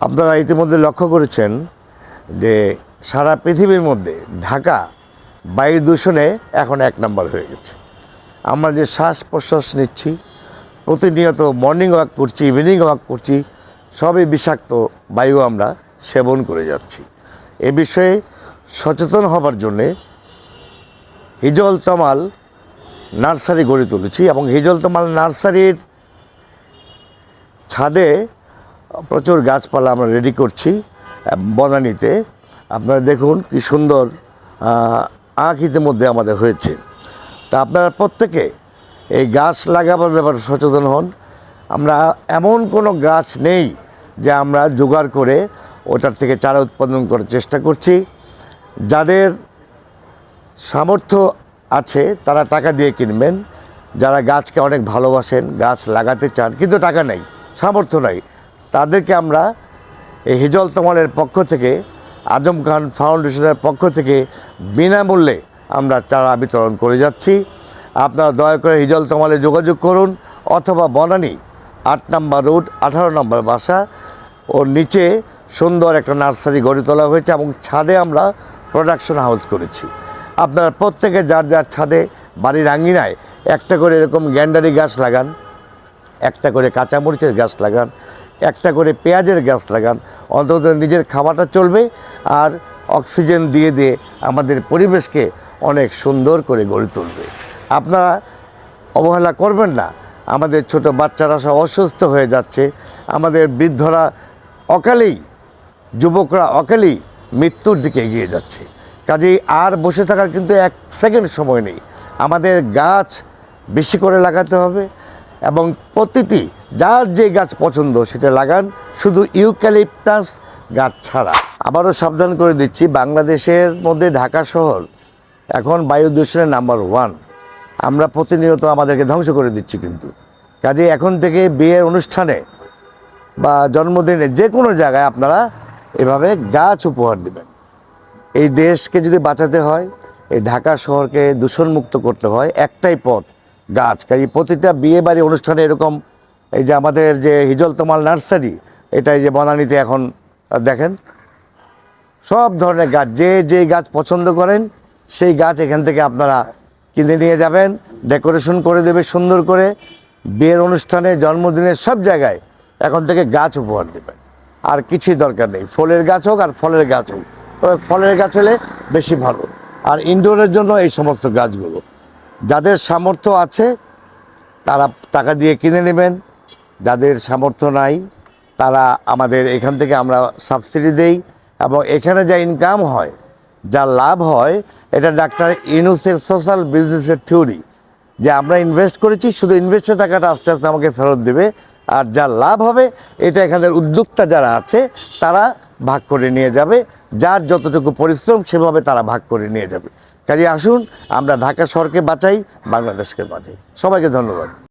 আপনারা ইতিমধ্যে লক্ষ্য করেছেন যে সারা পৃথিবীর মধ্যে ঢাকা বায়ু দূষণে এখন এক নম্বর হয়ে গেছে। আমরা যে শ্বাস প্রশ্বাস নিচ্ছি, প্রতিনিয়ত মর্নিং ওয়াক করছি ইভিনিং ওয়াক করছি, সবই বিষাক্ত বায়ু আমরা সেবন করে যাচ্ছি। এ বিষয়ে সচেতন হবার জন্যে হিজল তমাল নার্সারি গড়ে তুলেছি এবং হিজল তমাল নার্সারির ছাদে প্রচুর গাছপালা আমরা রেডি করছি বনানীতে। আপনারা দেখুন কি সুন্দর আঁক ইতিমধ্যে আমাদের হয়েছে। তা আপনারা প্রত্যেকে এই গাছ লাগাবার ব্যাপারে সচেতন হন। আমরা এমন কোনো গাছ নেই যে আমরা জোগাড় করে ওটার থেকে চারা উৎপাদন করার চেষ্টা করছি। যাদের সামর্থ্য আছে, তারা টাকা দিয়ে কিনবেন। যারা গাছকে অনেক ভালোবাসেন, গাছ লাগাতে চান, কিন্তু টাকা নেই, সামর্থ্য নাই। তাদেরকে আমরা এই হিজল তমালের পক্ষ থেকে, আজম খান ফাউন্ডেশনের পক্ষ থেকে বিনামূল্যে আমরা চারা বিতরণ করে যাচ্ছি। আপনারা দয়া করে হিজল তমালে যোগাযোগ করুন অথবা বনানী আট নম্বর রুট আঠারো নম্বর বাসা ওর নিচে সুন্দর একটা নার্সারি গড়ে তোলা হয়েছে এবং ছাদে আমরা প্রোডাকশন হাউস করেছি। আপনারা প্রত্যেকে যার যার ছাদে বাড়ির আঙ্গিনায় একটা করে এরকম গ্যান্ডারি গাছ লাগান, একটা করে কাঁচামরিচের গাছ লাগান একটা করে পেঁয়াজের গাছ লাগান। অন্তত নিজের খাবারটা চলবে আর অক্সিজেন দিয়ে দিয়ে আমাদের পরিবেশকে অনেক সুন্দর করে গড়ে তুলবে। আপনারা অবহেলা করবেন না। আমাদের ছোট বাচ্চারা সব অসুস্থ হয়ে যাচ্ছে। আমাদের বৃদ্ধরা অকালেই, যুবকরা অকালেই মৃত্যুর দিকে এগিয়ে যাচ্ছে। কাজেই আর বসে থাকার কিন্তু এক সেকেন্ড সময় নেই। আমাদের গাছ বেশি করে লাগাতে হবে এবং প্রতিটি যার যে গাছ পছন্দ সেটা লাগান, শুধু ইউক্যালিপটাস গাছ ছাড়া। আবারও সাবধান করে দিচ্ছি, বাংলাদেশের মধ্যে ঢাকা শহর এখন বায়ু দূষণের নাম্বার ওয়ান। আমরা প্রতিনিয়ত আমাদেরকে ধ্বংস করে দিচ্ছি কিন্তু। কাজে এখন থেকে বিয়ের অনুষ্ঠানে বা জন্মদিনে যে কোনো জায়গায় আপনারা এভাবে গাছ উপহার দেবেন। এই দেশকে যদি বাঁচাতে হয়, এই ঢাকা শহরকে দূষণমুক্ত করতে হয়, একটাই পথ গাছ। কাজে প্রতিটা বিয়ে বাড়ি অনুষ্ঠানে এরকম এই যে আমাদের যে হিজল তমাল নার্সারি, এটাই যে বনানীতে এখন দেখেন, সব ধরনের গাছ, যে যে গাছ পছন্দ করেন, সেই গাছ এখান থেকে আপনারা কিনে নিয়ে যাবেন, ডেকোরেশন করে দেবে সুন্দর করে, বিয়ের অনুষ্ঠানে জন্মদিনের সব জায়গায় এখন থেকে গাছ উপহার দেবেন। আর কিছুই দরকার নেই, ফলের গাছ হোক আর ফলের গাছ হোক, তবে ফলের গাছ হলে বেশি ভালো। আর ইনডোরের জন্য এই সমস্ত গাছগুলো, যাদের সামর্থ্য আছে, তারা টাকা দিয়ে কিনে নেবেন যাদের সামর্থ্য নাই, তারা আমাদের এখান থেকে আমরা সাবসিডি দেই এবং এখানে যা ইনকাম হয়, যা লাভ হয়, এটা ডাক্তার ইনুসের সোশ্যাল বিজনেসের থিওরি যে আমরা ইনভেস্ট করেছি, শুধু ইনভেস্টের টাকাটা আস্তে আস্তে আমাকে ফেরত দেবে, আর যা লাভ হবে, এটা এখানের উদ্যোক্তা যারা আছে, তারা ভাগ করে নিয়ে যাবে, যার যতটুকু পরিশ্রম, সেভাবে তারা ভাগ করে নিয়ে যাবে। কাজে আসুন, আমরা ঢাকা শহরকে বাঁচাই, বাংলাদেশকে বাঁচাই। সবাইকে ধন্যবাদ।